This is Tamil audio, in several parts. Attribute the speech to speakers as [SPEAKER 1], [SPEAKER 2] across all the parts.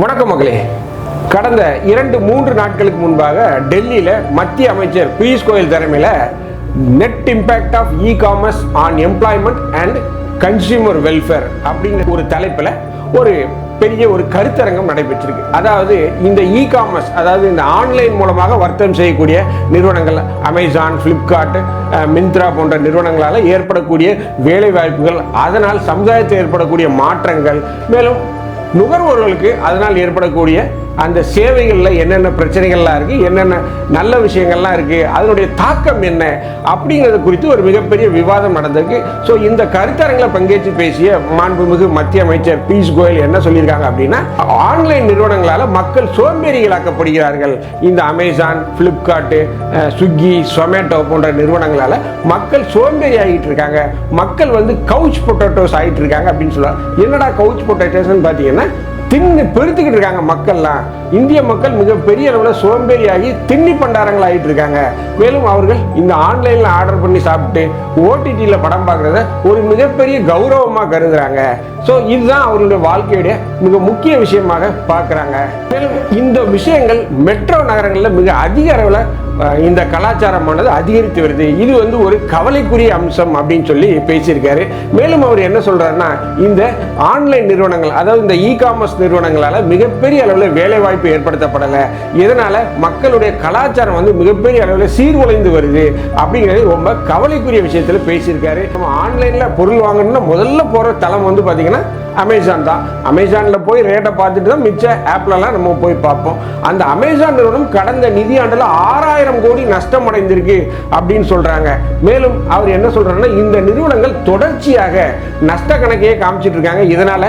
[SPEAKER 1] வணக்கம் மகளே. கடந்த இரண்டு மூன்று நாட்களுக்கு முன்பாக டெல்லியில் மத்திய அமைச்சர் பியூஷ் கோயல் தலைமையில் net impact of e commerce on employment and consumer welfare அப்படிங்கிற ஒரு தலைப்பில் ஒரு பெரிய ஒரு கருத்தரங்கம் நடைபெற்றிருக்கு. அதாவது இந்த இ காமர்ஸ் அதாவது இந்த ஆன்லைன் மூலமாக வர்த்தகம் செய்யக்கூடிய நிறுவனங்கள் அமேசான் ஃப்ளிப்கார்ட் மிந்த்ரா போன்ற நிறுவனங்களால் ஏற்படக்கூடிய வேலை வாய்ப்புகள் அதனால் சமுதாயத்தில் ஏற்படக்கூடிய மாற்றங்கள் மேலும் நுகர்வோர்களுக்கு அதனால் ஏற்படக்கூடிய அந்த சேவைகளில் என்னென்ன பிரச்சனைகள்லாம் இருக்குது என்னென்ன நல்ல விஷயங்கள்லாம் இருக்குது அதனுடைய தாக்கம் என்ன அப்படிங்கிறது குறித்து ஒரு மிகப்பெரிய விவாதம் நடந்திருக்கு. ஸோ இந்த கருத்தரங்களை பங்கேற்று பேசிய மாண்புமிகு மத்திய அமைச்சர் பியூஷ் கோயல் என்ன சொல்லியிருக்காங்க அப்படின்னா ஆன்லைன் நிறுவனங்களால் மக்கள் சோம்பேறிகளாக்கப்படுகிறார்கள். இந்த அமேசான் ஃப்ளிப்கார்ட்டு ஸ்விக்கி சொமேட்டோ போன்ற நிறுவனங்களால் மக்கள் சோம்பேறி ஆகிட்டு இருக்காங்க. மக்கள் வந்து கவுச் பொட்டேட்டோஸ் ஆகிட்டு இருக்காங்க அப்படின்னு சொல்லுவாங்க என்னடா கவுச் பொட்டேட்டோஸ்னு பார்த்தீங்கன்னா தின்னு பெருத்துக்கிட்டு இருக்காங்க மக்கள்லாம். இந்திய மக்கள் மிக பெரிய அளவில் சோம்பேறியாகி திண்ணி பண்டாரங்கள் ஆகிட்டு இருக்காங்க. மேலும் அவர்கள் இந்த ஆன்லைனில் ஆர்டர் பண்ணி சாப்பிட்டு ஓடிடியில் படம் பார்க்குறத ஒரு மிகப்பெரிய கௌரவமாக கருதுறாங்க. ஸோ இதுதான் அவர்களுடைய வாழ்க்கையுடைய மிக முக்கிய விஷயமாக பார்க்குறாங்க. மேலும் இந்த விஷயங்கள் மெட்ரோ நகரங்களில் மிக அதிக அளவில் இந்த கலாச்சாரமானது அதிகரித்து வருது. இது வந்து ஒரு கவலைக்குரிய அம்சம் அப்படின்னு சொல்லி பேசியிருக்காரு. மேலும் அவர் என்ன சொல்றாருன்னா இந்த ஆன்லைன் நிறுவனங்கள் அதாவது இந்த இ காமர்ஸ் நிறுவனங்களால் மிகப்பெரிய அளவில் வேலைவாய்ப்பு ஏற்படுத்தப்படலை. இதனால மக்களுடைய கலாச்சாரம் வந்து மிகப்பெரிய அளவில் சீர்குலைந்து வருது அப்படிங்கிறது ரொம்ப கவலைக்குரிய விஷயத்தில் பேசியிருக்காரு. நம்ம ஆன்லைன்ல பொருள் வாங்கணும்னா முதல்ல போகிற தளம் வந்து பார்த்திங்கன்னா அமேசான் தான். அமேசானில் போய் ரேட்டை பார்த்துட்டு தான் மிச்ச ஆப்லலாம் நம்ம போய் பார்ப்போம். அந்த அமேசான் நிறுவனம் கடந்த நிதியாண்டில் ஆறாயிரம் கோடி நஷ்டம் அடைந்திருக்கு அப்படின்னு சொல்கிறாங்க மேலும் அவர் என்ன சொல்கிறாருன்னா இந்த நிறுவனங்கள் தொடர்ச்சியாக நஷ்ட கணக்கையே காமிச்சிட்டு இருக்காங்க. இதனால்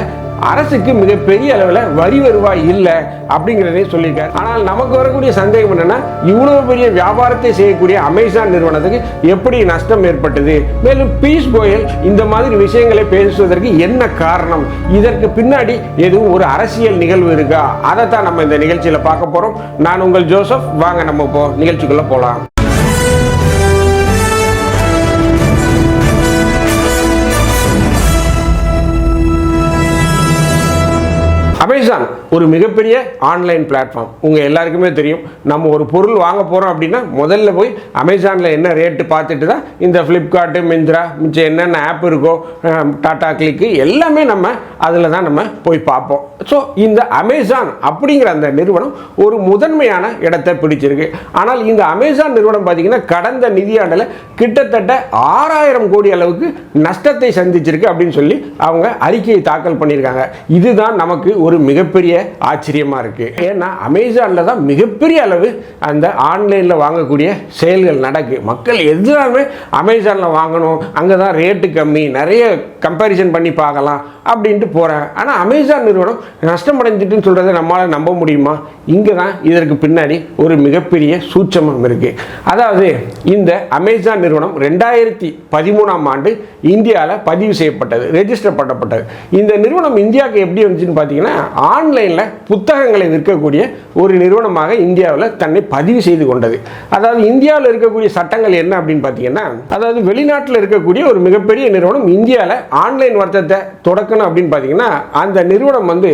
[SPEAKER 1] அரசுக்கு மிகப்பெரிய அளவில் வரி வருவாய் இல்லை அப்படிங்கிறதே சொல்லியிருக்காரு. ஆனால் நமக்கு வரக்கூடிய சந்தேகம் என்னன்னா இவ்வளவு பெரிய வியாபாரத்தை செய்யக்கூடிய அமேசான் நிறுவனத்துக்கு எப்படி நஷ்டம் ஏற்பட்டது? மேலும் பீஸ் கோயல் இந்த மாதிரி விஷயங்களை பேசுவதற்கு என்ன காரணம்? இதற்கு பின்னாடி எதுவும் ஒரு அரசியல் நிகழ்வு இருக்கா? அதைத்தான் நம்ம இந்த நிகழ்ச்சியில் பார்க்க போறோம். நான் உங்கள் ஜோசப். வாங்க நம்ம இப்போ நிகழ்ச்சிக்குள்ள போகலாம் அமேசான் ஒரு மிகப்பெரிய ஆன்லைன் பிளாட்ஃபார்ம் உங்கள் எல்லாருக்குமே தெரியும். நம்ம ஒரு பொருள் வாங்க போகிறோம் அப்படின்னா முதல்ல போய் அமேசானில் என்ன ரேட்டு பார்த்துட்டு தான் இந்த ஃப்ளிப்கார்ட்டு மிந்த்ரா மிச்சம் என்னென்ன ஆப் இருக்கோ டாடா கிளிக்கு எல்லாமே நம்ம அதில் தான் நம்ம போய் பார்ப்போம். ஸோ இந்த அமேசான் அப்படிங்கிற அந்த நிறுவனம் ஒரு முதன்மையான இடத்தை பிடிச்சிருக்கு. ஆனால் இந்த அமேசான் நிறுவனம் பார்த்தீங்கன்னா கடந்த நிதியாண்டில் கிட்டத்தட்ட ஆறாயிரம் கோடி அளவுக்கு நஷ்டத்தை சந்திச்சிருக்கு அப்படின்னு சொல்லி அவங்க அறிக்கையை தாக்கல் பண்ணியிருக்காங்க. இதுதான் நமக்கு ஒரு மிகப்பெரிய ஆச்சரியமாக இருக்குது ஏன்னா அமேசானில் தான் மிகப்பெரிய அளவு அந்த ஆன்லைனில் வாங்கக்கூடிய செயல்கள் நடக்கு. மக்கள் எதுனாலுமே அமேசானில் வாங்கணும் அங்கே தான் ரேட்டு கம்மி நிறைய கம்பேரிசன் பண்ணி பார்க்கலாம் அப்படின்ட்டு போகிறேன் ஆனால் அமேசான் நிறுவனம் நஷ்டம் அடைஞ்சிட்டுன்னு சொல்கிறத நம்மளால் நம்ப முடியுமா? இங்கே தான் இதற்கு பின்னாடி ஒரு மிகப்பெரிய சூட்சமம் இருக்குது அதாவது இந்த அமேசான் நிறுவனம் ரெண்டாயிரத்தி பதிமூணாம் ஆண்டு இந்தியாவில் பதிவு செய்யப்பட்டது ரெஜிஸ்டர் பண்ணப்பட்டது. இந்த நிறுவனம் இந்தியாவுக்கு எப்படி வந்துச்சுன்னு பார்த்தீங்கன்னா ஆன்லைனில் புத்தகங்களை விற்கக்கூடிய ஒரு நிறுவனமாக இந்தியாவில் தன்னை பதிவு செய்து கொண்டது. அதாவது இந்தியாவில் இருக்கக்கூடிய சட்டங்கள் என்ன அப்படின்னு பார்த்தீங்கன்னா அதாவது வெளிநாட்டில் இருக்கக்கூடிய ஒரு மிகப்பெரிய நிறுவனம் இந்தியாவில் ஆன்லைன் வர்த்தகத்தை தொடக்கணும் அப்படின்னு பார்த்தீங்கன்னா அந்த நிறுவனம் வந்து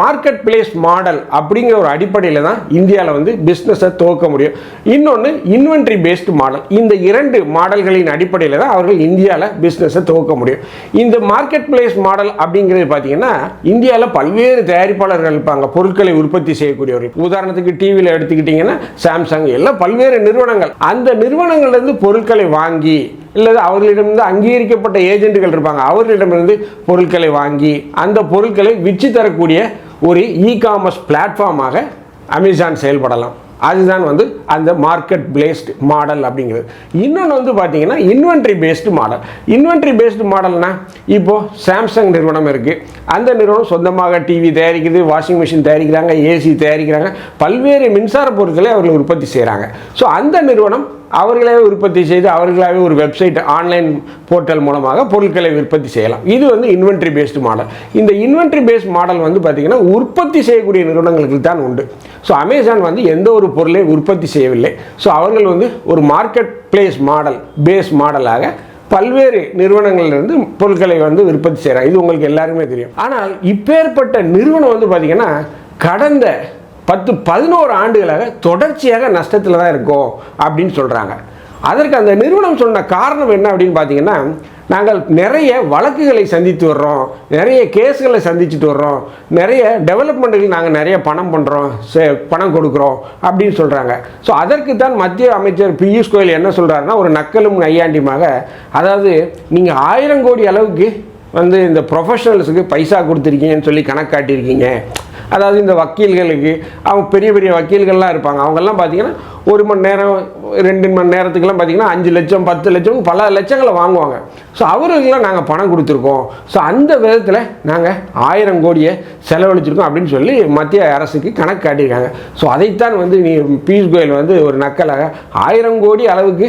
[SPEAKER 1] மார்க்கெட் பிளேஸ் மாடல் அப்படிங்கிற ஒரு அடிப்படையில் தான் இந்தியாவில் வந்து பிஸ்னஸை துவக்க முடியும். இன்னொன்று இன்வென்ட்ரி பேஸ்டு மாடல் இந்த இரண்டு மாடல்களின் அடிப்படையில் தான் அவர்கள் இந்தியாவில் பிஸ்னஸை துவக்க முடியும். இந்த மார்க்கெட் பிளேஸ் மாடல் அப்படிங்கிறது பார்த்தீங்கன்னா இந்தியாவில் பல்வேறு தயாரிப்பாளர்கள் இருப்பாங்க பொருட்களை உற்பத்தி செய்யக்கூடியவர்கள். உதாரணத்துக்கு டிவியில் எடுத்துக்கிட்டிங்கன்னா சாம்சங் எல்லாம் பல்வேறு நிறுவனங்கள். அந்த நிறுவனங்கள்லேருந்து பொருட்களை வாங்கி இல்லது அவர்களிடமிருந்து அங்கீகரிக்கப்பட்ட ஏஜென்ட்டுகள் இருப்பாங்க அவர்களிடமிருந்து பொருட்களை வாங்கி அந்த பொருட்களை விற்று தரக்கூடிய ஒரு இ காமர்ஸ் பிளாட்ஃபார்மாக அமேசான் செயல்படலாம். அதுதான் வந்து அந்த மார்க்கெட் பேஸ்டு மாடல் அப்படிங்கிறது. இன்னொன்று வந்து பார்த்தீங்கன்னா inventory based model inventory based மாடல்னா இப்போது சாம்சங் நிறுவனம் இருக்குது அந்த நிறுவனம் சொந்தமாக டிவி தயாரிக்குது வாஷிங் மிஷின் தயாரிக்கிறாங்க ஏசி தயாரிக்கிறாங்க. பல்வேறு மின்சார பொருட்களை அவர்கள் உற்பத்தி செய்கிறாங்க ஸோ அந்த நிறுவனம் அவர்களே உற்பத்தி செய்து அவர்களாகவே ஒரு வெப்சைட் ஆன்லைன் போர்ட்டல் மூலமாக பொருட்களை உற்பத்தி செய்யலாம். இது வந்து இன்வென்ட்ரி பேஸ்டு மாடல் இந்த இன்வென்ட்ரி பேஸ்ட் மாடல் வந்து பார்த்திங்கன்னா உற்பத்தி செய்யக்கூடிய நிறுவனங்களுக்கு தான் உண்டு. ஸோ அமேசான் வந்து எந்த ஒரு பொருளை உற்பத்தி செய்யவில்லை. ஸோ அவர்கள் வந்து ஒரு மார்க்கெட் பிளேஸ் மாடல் பேஸ் மாடலாக பல்வேறு நிறுவனங்கள்லேருந்து பொருட்களை வந்து உற்பத்தி செய்கிறாங்க இது உங்களுக்கு எல்லாருமே தெரியும். ஆனால் இப்பேற்பட்ட நிறுவனம் வந்து பார்த்திங்கன்னா கடந்த பத்து பதினோரு ஆண்டுகளாக தொடர்ச்சியாக நஷ்டத்தில் தான் இருக்கோம் அப்படின்னு சொல்கிறாங்க அதற்கு அந்த நிறுவனம் சொன்ன காரணம் என்ன அப்படின்னு பார்த்தீங்கன்னா நாங்கள் நிறைய வழக்குகளை சந்தித்து வர்றோம் நிறைய கேஸுகளை சந்திச்சுட்டு வர்றோம் நிறைய டெவலப்மெண்ட்டுக்கு நாங்கள் நிறைய பணம் பண்ணுறோம் பணம் கொடுக்குறோம் அப்படின்னு சொல்கிறாங்க ஸோ அதற்கு தான் மத்திய அமைச்சர் பியூஷ் கோயல் என்ன சொல்கிறாருன்னா ஒரு நக்கலும் நையாண்டியுமாக அதாவது நீங்கள் ஆயிரம் கோடி அளவுக்கு வந்து இந்த ப்ரொஃபஷனல்ஸுக்கு பைசா கொடுத்துருக்கீங்கன்னு சொல்லி கணக்காட்டியிருக்கீங்க. அதாவது இந்த வக்கீல்களுக்கு அவங்க பெரிய பெரிய வக்கீல்கள்லாம் இருப்பாங்க. அவங்கெல்லாம் பார்த்தீங்கன்னா ஒரு மணி நேரம் ரெண்டு மணி நேரத்துக்குலாம் பார்த்தீங்கன்னா அஞ்சு லட்சம் பத்து லட்சம் பல லட்சங்களை வாங்குவாங்க. ஸோ அவர்களுக்கெல்லாம் நாங்கள் பணம் கொடுத்துருக்கோம். ஸோ அந்த விதத்தில் நாங்கள் ஆயிரம் கோடியை செலவழிச்சிருக்கோம் அப்படின்னு சொல்லி மத்திய அரசுக்கு கணக்கு காட்டியிருக்காங்க. ஸோ அதைத்தான் வந்து நீ பியூஷ் கோயல் வந்து ஒரு நக்கலாக ஆயிரம் கோடி அளவுக்கு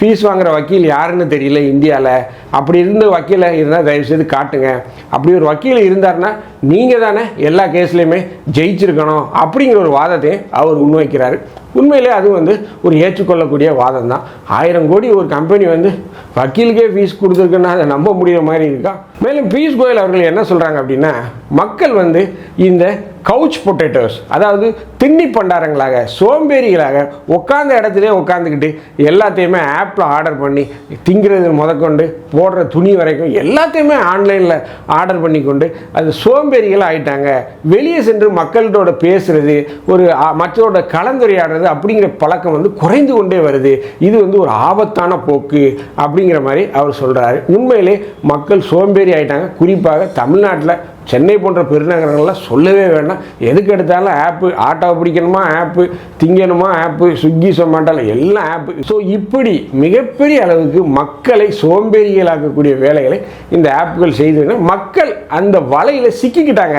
[SPEAKER 1] ஃபீஸ் வாங்குகிற வக்கீல் யாருன்னு தெரியல இந்தியாவில் அப்படி இருந்த வக்கீலை இருந்தால் தயவுசெய்து காட்டுங்க. அப்படி ஒரு வக்கீல் இருந்தாருன்னா நீங்கள் தானே எல்லா கேஸ்லையுமே ஜெயிச்சிருக்கணும் அப்படிங்கிற ஒரு வாதத்தை அவர் முன்வைக்கிறார். உண்மையிலே அது வந்து ஒரு ஏற்றுக்கொள்ளக்கூடிய வாதம் தான் ஆயிரம் கோடி ஒரு கம்பெனி வந்து வக்கீலுக்கே ஃபீஸ் கொடுத்துருக்குன்னா அதை நம்ப முடிகிற மாதிரி இருக்கா? மேலும் பியூஷ் கோயல் அவர்கள் என்ன சொல்கிறாங்க அப்படின்னா மக்கள் வந்து இந்த கவுச் பொட்டேட்டோஸ் அதாவது திண்ணி பண்டாரங்களாக சோம்பேறிகளாக உட்காந்த இடத்துலேயே உட்காந்துக்கிட்டு எல்லாத்தையுமே ஆப்பில் ஆர்டர் பண்ணி திங்கிறது முதற்கொண்டு போடுற துணி வரைக்கும் எல்லாத்தையுமே ஆன்லைனில் ஆர்டர் பண்ணி கொண்டு அது சோம்பேறிகள் ஆயிட்டாங்க. வெளியே சென்று மக்கள்கிட்ட பேசுறது ஒரு மற்றோட மற்றவரோட கலந்துரையாடுறது அப்படிங்கிற பழக்கம் வந்து குறைந்து கொண்டே வருது. இது வந்து ஒரு ஆபத்தான போக்கு அப்படிங்கிற மாதிரி அவர் சொல்கிறாரு உண்மையிலே மக்கள் சோம்பேறி ஆயிட்டாங்க. குறிப்பாக தமிழ்நாட்டில் சென்னை போன்ற பெருநகரங்கள்லாம் சொல்லவே வேண்டாம். எதுக்கு எடுத்தாலும் ஆப்பு ஆட்டோ பிடிக்கணுமா ஆப்பு திங்கணுமா ஆப்பு ஸ்விக்கி சொமாட்டோல எல்லாம் ஆப்பு. ஸோ இப்படி மிகப்பெரிய அளவுக்கு மக்களை சோம்பேறிகளாக்கக்கூடிய வேலைகளை இந்த ஆப்புகள் செய்து மக்கள் அந்த வலையில் சிக்கிக்கிட்டாங்க.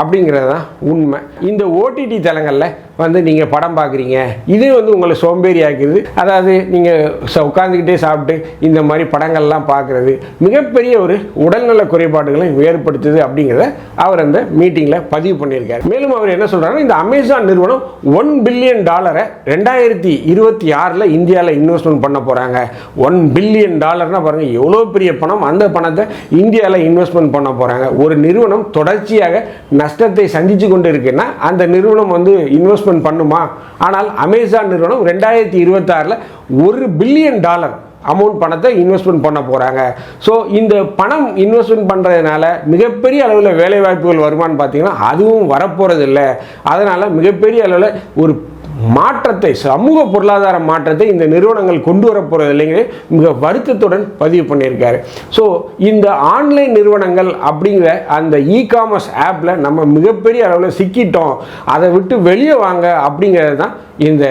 [SPEAKER 1] அப்படிங்கிறது தான் உண்மை. இந்த ஓடிடி தளங்களில் வந்து நீங்கள் படம் பார்க்குறீங்க இது வந்து உங்களை சோம்பேறி ஆக்குறது அதாவது நீங்கள் உட்காந்துக்கிட்டே சாப்பிட்டு இந்த மாதிரி படங்கள்லாம் பார்க்குறது மிகப்பெரிய ஒரு உடல்நல குறைபாடுகளை ஏற்படுத்துது அப்படிங்கிறத அவர் அந்த மீட்டிங்கில் பதிவு பண்ணியிருக்காரு. மேலும் அவர் என்ன சொல்கிறாருன்னா இந்த அமேசான் நிறுவனம் ஒன் பில்லியன் டாலரை ரெண்டாயிரத்தி இருபத்தி ஆறில் இந்தியாவில் இன்வெஸ்ட்மெண்ட் பண்ண போகிறாங்க ஒன் பில்லியன் டாலர்னால் பாருங்கள் எவ்வளோ பெரிய பணம். அந்த பணத்தை இந்தியாவில் இன்வெஸ்ட்மெண்ட் பண்ண போகிறாங்க ஒரு நிறுவனம் தொடர்ச்சியாக நஷ்டத்தை சந்தித்து கொண்டு இருக்குன்னா அந்த நிறுவனம் வந்து இன்வெஸ்ட்மெண்ட் பண்ணுமா? ஆனால் அமேசான் நிறுவனம் ரெண்டாயிரத்தி இருபத்தாறில் ஒரு பில்லியன் டாலர் அமௌண்ட் பணத்தை இன்வெஸ்ட்மெண்ட் பண்ண போகிறாங்க ஸோ இந்த பணம் இன்வெஸ்ட்மெண்ட் பண்ணுறதுனால மிகப்பெரிய அளவில் வேலைவாய்ப்புகள் வருமானு பார்த்தீங்கன்னா அதுவும் வரப்போகிறது இல்லை அதனால் மிகப்பெரிய அளவில் ஒரு மாற்றத்தை சமூக பொருளாதார மாற்றத்தை இந்த நிறுவனங்கள் கொண்டு வர போகிறது மிக வருத்தத்துடன் பதிவு பண்ணியிருக்காரு. ஸோ இந்த ஆன்லைன் நிறுவனங்கள் அப்படிங்கிற அந்த இ காமர்ஸ் ஆப்பில் நம்ம மிகப்பெரிய அளவில் சிக்கிட்டோம். அதை விட்டு வெளியே வாங்க அப்படிங்கிறது தான் இந்த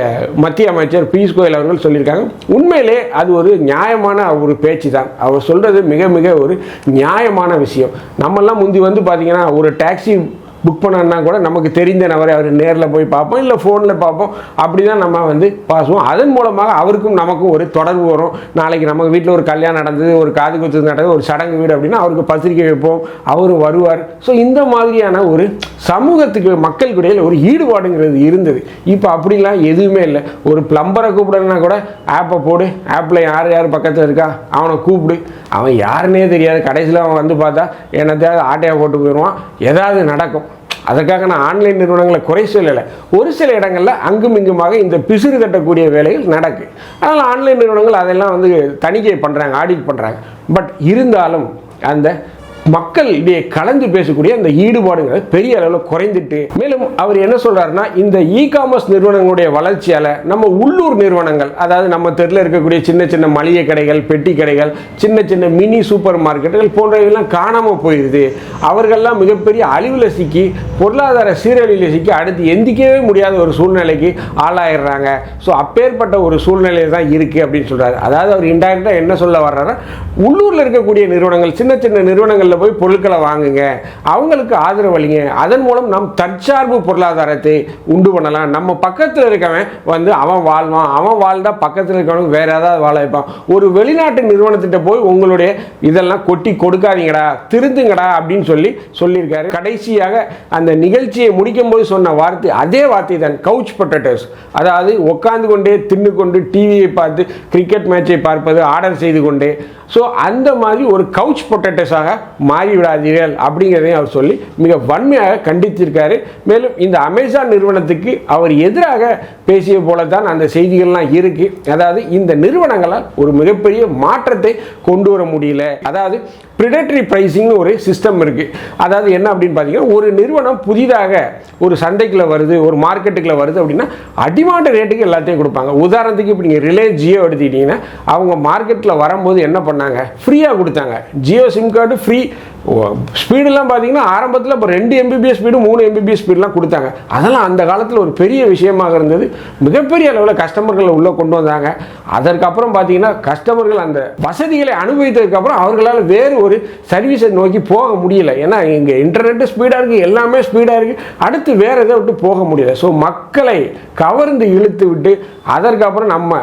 [SPEAKER 1] மத்திய அமைச்சர் பியூஷ் கோயல் அவர்கள் சொல்லியிருக்காங்க. உண்மையிலே அது ஒரு நியாயமான ஒரு பேச்சு தான். அவர் சொல்கிறது மிக மிக ஒரு நியாயமான விஷயம். நம்மெல்லாம் முந்தி வந்து பார்த்தீங்கன்னா ஒரு டாக்ஸி புக் பண்ணனா கூட நமக்கு தெரிந்த நபரை அவர் நேரில் போய் பார்ப்போம் இல்லை ஃபோனில் பார்ப்போம். அப்படி தான் நம்ம வந்து பாசுவோம் அதன் மூலமாக அவருக்கும் நமக்கும் ஒரு தொடர்பு வரும். நாளைக்கு நம்ம வீட்டில் ஒரு கல்யாணம் நடந்தது ஒரு காது குத்து நடந்தது ஒரு சடங்கு வீடு அப்படின்னா அவருக்கு பத்திரிக்கை வைப்போம் அவர் வருவார். ஸோ இந்த மாதிரியான ஒரு சமூகத்துக்கு மக்களுக்கிடையில் ஒரு ஈடுபாடுங்கிறது இருந்தது. இப்போ அப்படிலாம் எதுவுமே இல்லை. ஒரு பிளம்பரை கூப்பிடணும்னா கூட ஆப்பை போடு. ஆப்பில் யார் யார் பக்கத்தில் இருக்கா? அவனை கூப்பிடு. அவன் யாருன்னே தெரியாது. கடைசியில் அவன் வந்து பார்த்தா என்னத்தையாவது ஆட்டையாக போட்டு போயிடுவான். ஏதாவது நடக்கும். அதற்காக நான் ஆன்லைன் நிறுவனங்களை குறை சொல்லலை. ஒரு சில இடங்களில் அங்கும் இங்குமாக இந்த பிசுறு கட்டக்கூடிய வேலைகள் நடக்கு. அதனால் ஆன்லைன் நிறுவனங்கள் அதெல்லாம் வந்து தணிக்கை பண்ணுறாங்க ஆடிட் பண்ணுறாங்க பட் இருந்தாலும் அந்த மக்கள் இடையே கலந்து பேசக்கூடிய அந்த ஈடுபாடுங்கிறது பெரிய அளவில் குறைந்துட்டு மேலும் அவர் என்ன சொல்றாருன்னா இந்த இ காமர்ஸ் நிறுவனங்களுடைய வளர்ச்சியால நம்ம உள்ளூர் நிறுவனங்கள் அதாவது நம்ம தெருல இருக்கக்கூடிய சின்ன சின்ன மளிகை கடைகள் பெட்டி கடைகள் சின்ன சின்ன மினி சூப்பர் மார்க்கெட்டுகள் போன்றவைகள்லாம் காணாம போயிருது. அவர்கள்லாம் மிகப்பெரிய அழிவில் சிக்கி பொருளாதார சீரழிவில் சிக்கி அடுத்து எந்திக்கவே முடியாத ஒரு சூழ்நிலைக்கு ஆளாயிடுறாங்க. ஸோ அப்பேற்பட்ட ஒரு சூழ்நிலை தான் இருக்குது அப்படின்னு சொல்றாரு. அதாவது அவர் இன்டைரக்டாக என்ன சொல்ல வர்றாருன்னா உள்ளூரில் இருக்கக்கூடிய நிறுவனங்கள் சின்ன சின்ன நிறுவனங்களில் போய் பொருட்களை வாங்குங்க. அவங்களுக்கு ஆதரவு அளிங்க. அதன் மூலம் நம் தற்சார்பு பொருளாதாரத்தை உண்டு பண்ணலாம். நம்ம பக்கத்தில் இருக்கவன் வந்து அவன் வாழ்வான். அவன் வாழ்ந்தா பக்கத்தில் இருக்கவனுக்கு வேற ஏதாவது வாழ வைப்பான். ஒரு வெளிநாட்டு நிறுவனத்திட்ட போய் உங்களுடைய இதெல்லாம் கொட்டி கொடுக்காதீங்கடா திருந்துங்கடா அப்படின்னு சொல்லி சொல்லியிருக்காரு. கடைசியாக அந்த நிகழ்ச்சியை முடிக்கும் போது சொன்ன வார்த்தை அதே வார்த்தை தான் கவுச் பொட்டேட்டோஸ் அதாவது உட்காந்து கொண்டே தின்னு கொண்டு டிவியை பார்த்து கிரிக்கெட் மேட்சை பார்ப்பது ஆர்டர் செய்து கொண்டே. ஸோ அந்த மாதிரி ஒரு கவுச் பொட்டேட்டோஸாக மாறிவிடாதீர்கள் அப்படிங்கிறதையும் அவர் சொல்லி மிக வன்மையாக கண்டித்திருக்காரு. மேலும் இந்த அமேசான் நிறுவனத்துக்கு அவர் எதிராக பேசிய போல தான் அந்த செய்திகள்லாம் இருக்கு. அதாவது இந்த நிறுவனங்களால் ஒரு மிகப்பெரிய மாற்றத்தை கொண்டு வர முடியல. அதாவது ப்ரிடேட்டரி ப்ரைஸிங்னு ஒரு சிஸ்டம் இருக்குது அதாவது என்ன அப்படின்னு பார்த்தீங்கன்னா ஒரு நிறுவனம் புதிதாக ஒரு சந்தைக்குள்ளே வருது ஒரு மார்க்கெட்டுக்குள்ளே வருது அப்படின்னா அடிமாண்ட ரேட்டுக்கு எல்லாத்தையும் கொடுப்பாங்க. உதாரணத்துக்கு இப்போ நீங்கள் ரிலே ஜியோ எடுத்துக்கிட்டிங்கன்னா அவங்க மார்க்கெட்டில் வரும்போது என்ன பண்ணாங்க? ஃப்ரீயாக கொடுத்தாங்க. ஜியோ சிம் கார்டு ஃப்ரீ ஸ்பீடெல்லாம் பார்த்தீங்கன்னா ஆரம்பத்தில் இப்போ ரெண்டு எம்பிபிஎஸ் ஸ்பீடு மூணு எம்பிபிஎஸ் ஸ்பீடெலாம் கொடுத்தாங்க. அதெல்லாம் அந்த காலத்தில் ஒரு பெரிய விஷயமாக இருந்தது. மிகப்பெரிய அளவில் கஸ்டமர்களை உள்ளே கொண்டு வந்தாங்க. அதற்கப்புறம் பார்த்தீங்கன்னா கஸ்டமர்கள் அந்த வசதிகளை அனுபவித்ததுக்கப்புறம் அவர்களால் வேறு ஒரு சர்வீஸை நோக்கி போக முடியல. ஏன்னா இங்கே இன்டர்நெட்டு ஸ்பீடாக இருக்குது எல்லாமே ஸ்பீடாக இருக்குது அடுத்து வேறு எதை விட்டு போக முடியல. ஸோ மக்களை கவர்ந்து இழுத்து விட்டு அதற்கப்புறம் நம்ம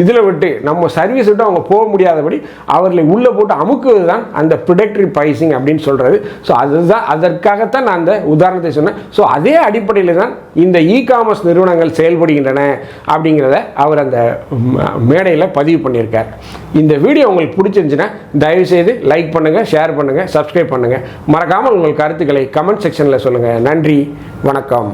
[SPEAKER 1] இதில் விட்டு நம்ம சர்வீஸ் விட்டு அவங்க போக முடியாதபடி அவர்களை உள்ளே போட்டு அமுக்குவது தான் அந்த ப்ரிடக்டரி ப்ரைசிங் அப்படின்னு சொல்கிறது ஸோ அதுதான் அதற்காகத்தான் நான் அந்த உதாரணத்தை சொன்னேன். ஸோ அதே அடிப்படையில் தான் இந்த இ காமர்ஸ் நிறுவனங்கள் செயல்படுகின்றன அப்படிங்கிறத அவர் அந்த மேடையில் பதிவு பண்ணியிருக்கார். இந்த வீடியோ உங்களுக்கு பிடிச்சிருந்துச்சுன்னா தயவுசெய்து லைக் பண்ணுங்கள் ஷேர் பண்ணுங்கள் சப்ஸ்கிரைப் பண்ணுங்கள் மறக்காமல் உங்கள் கருத்துக்களை கமெண்ட் செக்ஷனில் சொல்லுங்கள் நன்றி வணக்கம்.